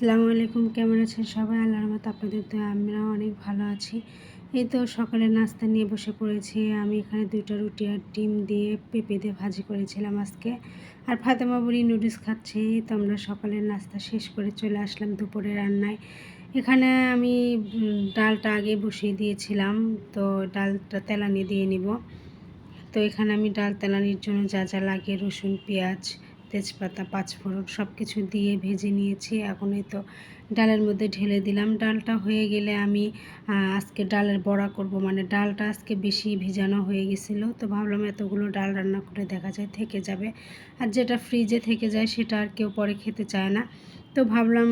আসসালামু আলাইকুম, কেমন আছেন সবাই? আল্লাহর রহমত আপনাদের তো আমরাও অনেক ভালো আছি। এই তো সকালের নাস্তা নিয়ে বসে পড়েছি। আমি এখানে দুইটা রুটি আর ডিম দিয়ে পেঁপে দিয়ে ভাজি করেছিলাম আজকে। আর ফাতেমা বুড়ি নুডলস খাচ্ছি। তো আমরা সকালের নাস্তা শেষ করে চলে আসলাম দুপুরে রান্নায়। এখানে আমি ডালটা আগে বসিয়ে দিয়েছিলাম। তো ডালটা তেলানি দিয়ে নিব। তো এখানে আমি ডাল তেলানির জন্য যা যা লাগে, রসুন, পেঁয়াজ তেজপাতা, পাঁচফোড়ন সব কিছু দিয়ে ভেজে নিয়েছি। এখন এই তো ডালের মধ্যে ঢেলে দিলাম। ডালটা হয়ে গেলে আমি আজকে ডালের বড়া করব। মানে ডালটা আজকে বেশি ভিজানো হয়ে গেছিল। তো ভাবলাম এতগুলো ডাল রান্না করে দেখা যায় থেকে যাবে। আর যেটা ফ্রিজে থেকে যায় সেটা আর কেউ পরে খেতে চায় না। তো ভাবলাম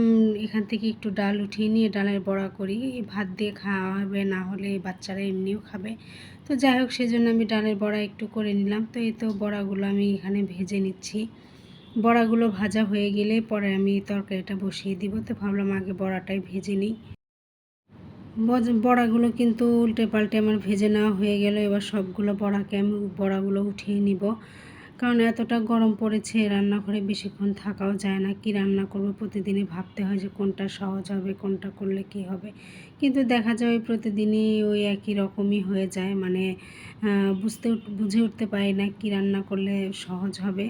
এখান থেকে একটু ডাল উঠিয়ে নিয়ে ডালের বড়া করি। ভাত দিয়ে খাওয়া হবে না হলে বাচ্চারা এমনিও খাবে। তো যাই হোক, সেজন্য আমি ডালের বড়া একটু করে নিলাম। তো এই তো বড়াগুলো আমি এখানে ভেজে নিচ্ছি। বড়াগুলো ভাজা হয়ে গেলে পরে আমি তরকারিটা বসিয়ে দিব। তো ভাবলাম আগে বড়াটাই ভেজে নিই। বড়াগুলো কিন্তু উল্টে পাল্টে আমার ভেজে নেওয়া হয়ে গেল। এবার সবগুলো বড়াকে আমি, বড়াগুলো উঠিয়ে নিব। কারণ এতটা গরম পড়েছে, রান্নাঘরে বেশিক্ষণ থাকাও যায় না। কি রান্না করব প্রতিদিনই ভাবতে হয় যে কোনটা সহজ হবে, কোনটা করলে কি হবে। কিন্তু দেখা যায় প্রতিদিনই ওই একই রকমই হয়ে যায়। মানে বুঝতে বুঝে উঠতে পারি না কি রান্না করলে সহজ হবে।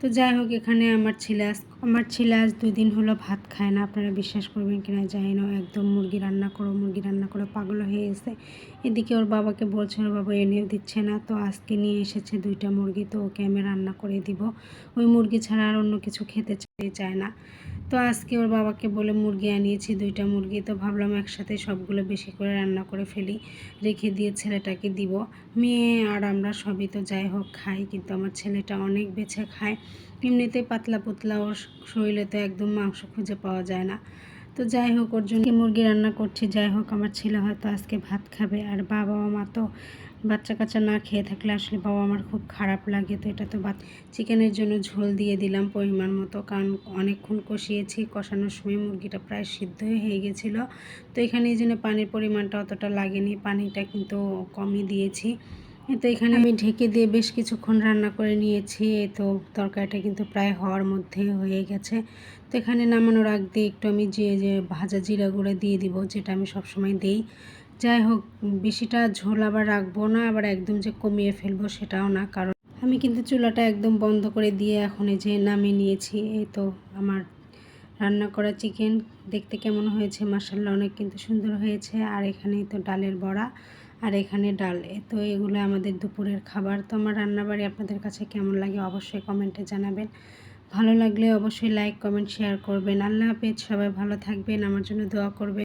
তো যাই হোক, এখানে আমার ছেলে আজ, আমার ছেলে আজ দুই দিন হলো ভাত খায় না। আপনারা বিশ্বাস করবেন কিনা জানি না। একদম মুরগি রান্না করো, মুরগি রান্না করে পাগল হয়ে গেছে। এদিকে ওর বাবাকে বলছে, ওর বাবা এনেও দিচ্ছে না। তো আজকে নিয়ে এসেছে দুইটা মুরগি। তো ওকে আমি রান্না করে দিব। ওই মুরগি ছাড়া আর অন্য কিছু খেতে চায় না। তো আজকে ওর বাবাকে বলে মুরগি আনিয়েছি, দুইটা মুরগি। তো ভাবলাম একসাথে সবগুলো বেশি করে রান্না করে ফেলি, রেখে দিয়ে ছেলেটাকে দিব। মেয়ে আর আমরা সবই তো যাই হোক খাই, কিন্তু আমার ছেলেটা অনেক বেছে খায়। এমনিতেই পাতলা পুতলা ওর শরীরে তো একদম মাংস খুঁজে পাওয়া যায় না। তো যাই হোক, ওর জন্য মুরগি রান্না করছি। যাই হোক, আমার ছেলে হয়তো আজকে ভাত খাবে আর বাবা মা তো বাচ্চা কাচ্চা না খেয়ে থাকলে আসলে বাবা আমার খুব খারাপ লাগে। তো এটা তো চিকেনের জন্য ঝোল দিয়ে দিলাম পরিমাণ মতো, কারণ অনেকক্ষণ কষিয়েছি। কষানোর সময় মুরগিটা প্রায় সিদ্ধই হয়ে গেছিল। তো এখানে এই জন্য পানির পরিমাণটা অতটা লাগেনি। পানিটা কিন্তু কমই দিয়েছি। তো এখানে আমি ঢেকে দিয়ে বেশ কিছুক্ষণ রান্না করে নিয়েছি। তো তরকারিটা কিন্তু প্রায় হওয়ার মধ্যে হয়ে গেছে। তো এখানে নামানোর আগ দিয়ে একটু আমি যে যে ভাজা জিরা গুঁড়ো দিয়ে দিব, যেটা আমি সবসময় দিই। যাই হোক, বেশিটা ঝোল আবার রাখব না, আবার একদম যে কমিয়ে ফেলব সেটাও না, কারণ আমি কিন্তু চুলাটা একদম বন্ধ করে দিয়ে এখন এই যে নামিয়ে নিয়েছি। এই তো আমার রান্না করা চিকেন, দেখতে কেমন হয়েছে? মাসাল্লাহ অনেক কিন্তু সুন্দর হয়েছে। আর এখানেই তো ডালের বড়া। আর এখানে ডাল। তো এগুলো আমাদের দুপুরের খাবার। তো আমার রান্নাবাড়ি আপনাদের কাছে কেমন লাগে অবশ্যই কমেন্টে জানাবেন। ভালো লাগলে অবশ্যই লাইক কমেন্ট শেয়ার করবেন। আল্লাহ হাফেজ। সবাই ভালো থাকবেন। আমার জন্য দোয়া করবেন।